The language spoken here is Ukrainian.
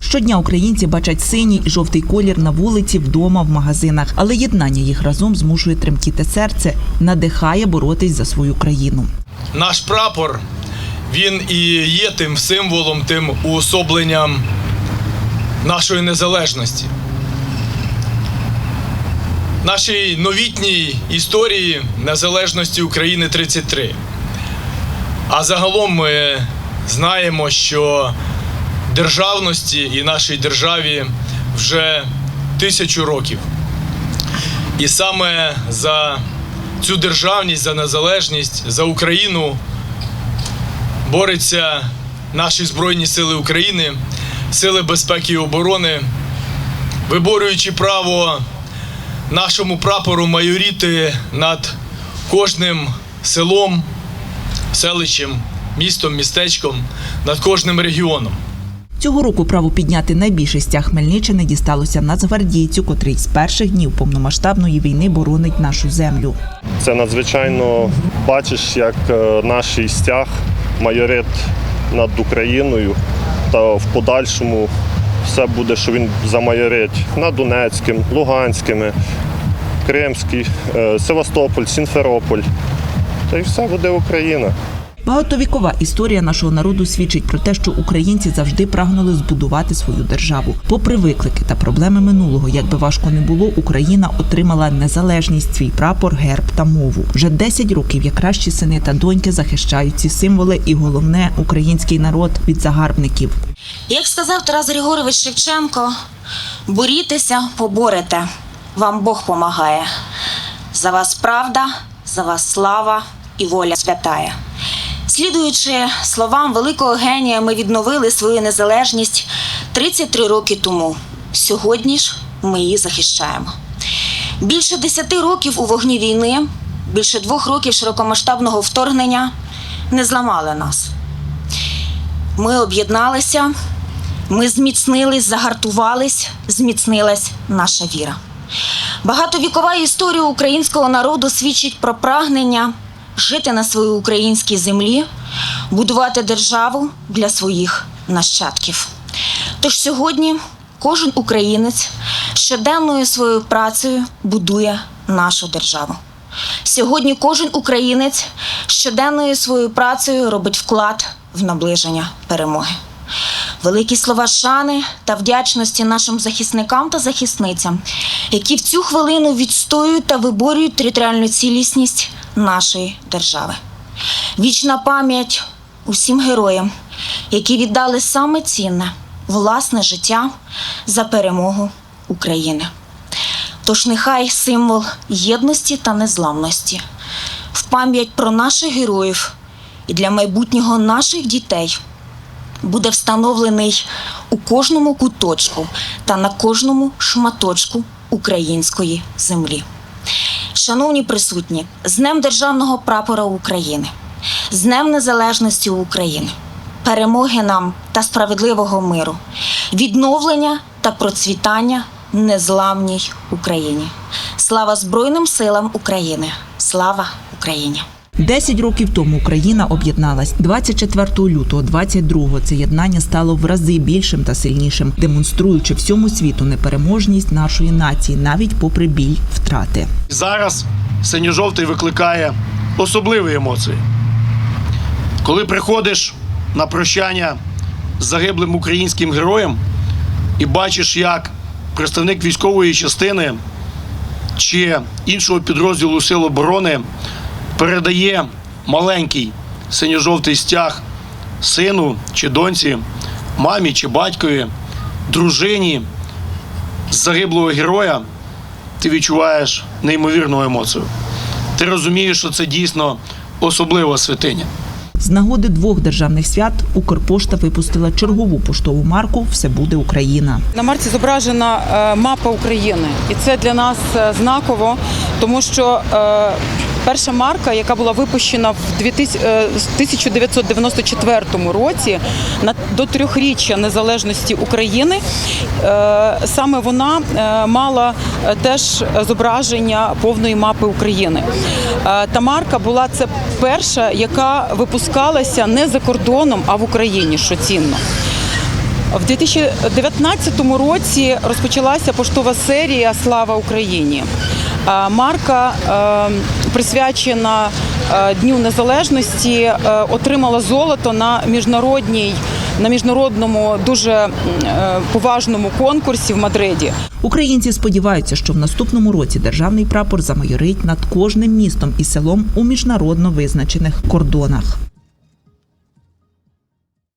Щодня українці бачать синій і жовтий колір на вулиці, вдома, в магазинах, але єднання їх разом змушує тремтіти серце, надихає боротись за свою країну. Наш прапор він і є тим символом, тим уособленням нашої незалежності. Нашій новітній історії незалежності України 33. А загалом ми знаємо, що державності і нашій державі вже тисячу років. І саме за цю державність, за незалежність, за Україну борються наші Збройні Сили України, Сили безпеки і оборони, виборюючи право нашому прапору майоріти над кожним селом, селищем, містом, містечком, над кожним регіоном. Цього року право підняти найбільший стяг Хмельниччини дісталося нацгвардійцю, котрий з перших днів повномасштабної війни боронить нашу землю. Це надзвичайно бачиш, як е, наш стяг майорит над Україною, та в подальшому все буде, що він замайорить над Донецьким, Луганськими, Кримський, е, Севастополь, Сімферополь. Та й все буде Україна. Багатовікова історія нашого народу свідчить про те, що українці завжди прагнули збудувати свою державу. Попри виклики та проблеми минулого, як би важко не було, Україна отримала незалежність, свій прапор, герб та мову. Вже 10 років як кращі сини та доньки захищають ці символи, і головне український народ від загарбників. Як сказав Тарас Григорович Шевченко, борітеся, поборете, вам Бог помагає. За вас правда, за вас слава і воля святая. Слідуючи словам великого генія, ми відновили свою незалежність 33 роки тому. Сьогодні ж ми її захищаємо. Більше 10 років у вогні війни, більше двох років широкомасштабного вторгнення не зламали нас. Ми об'єдналися, ми зміцнились, загартувались, зміцнилась наша віра. Багатовікова історія українського народу свідчить про прагнення жити на своїй українській землі, будувати державу для своїх нащадків. Тож сьогодні кожен українець щоденною своєю працею будує нашу державу. Сьогодні кожен українець щоденною своєю працею робить вклад в наближення перемоги. Великі слова шани та вдячності нашим захисникам та захисницям, які в цю хвилину відстоюють та виборюють територіальну цілісність нашої держави. Вічна пам'ять усім героям, які віддали саме цінне власне життя за перемогу України. Тож нехай символ єдності та незламності в пам'ять про наших героїв і для майбутнього наших дітей буде встановлений у кожному куточку та на кожному шматочку української землі. Шановні присутні, з Днем Державного прапора України, з Днем Незалежності України, перемоги нам та справедливого миру, відновлення та процвітання незламній Україні. Слава Збройним силам України! Слава Україні! Десять років тому Україна об'єдналась 24 лютого 22-го Це єднання стало в рази більшим та сильнішим, демонструючи всьому світу непереможність нашої нації, навіть попри біль втрати. Зараз синьо-жовтий викликає особливі емоції. Коли приходиш на прощання з загиблим українським героєм і бачиш, як представник військової частини чи іншого підрозділу Сил оборони передає маленький синьо-жовтий стяг сину чи доньці, мамі чи батькові, дружині загиблого героя, ти відчуваєш неймовірну емоцію. Ти розумієш, що це дійсно особлива святиня. З нагоди двох державних свят Укрпошта випустила чергову поштову марку Все буде Україна. На марці зображена е, мапа України, і це для нас е, знаково, тому що е, перша марка, яка була випущена в 2000, е, 1994 році на до трьохріччя незалежності України, е, саме вона е, мала теж зображення повної мапи України. Та марка була це перша, яка випускалася не за кордоном, а в Україні, що цінно. В 2019 році розпочалася поштова серія Слава Україні. Марка, е, присвячена е, Дню Незалежності, е, отримала золото на міжнародній на міжнародному дуже е, поважному конкурсі в Мадриді. Українці сподіваються, що в наступному році державний прапор замайорить над кожним містом і селом у міжнародно визначених кордонах.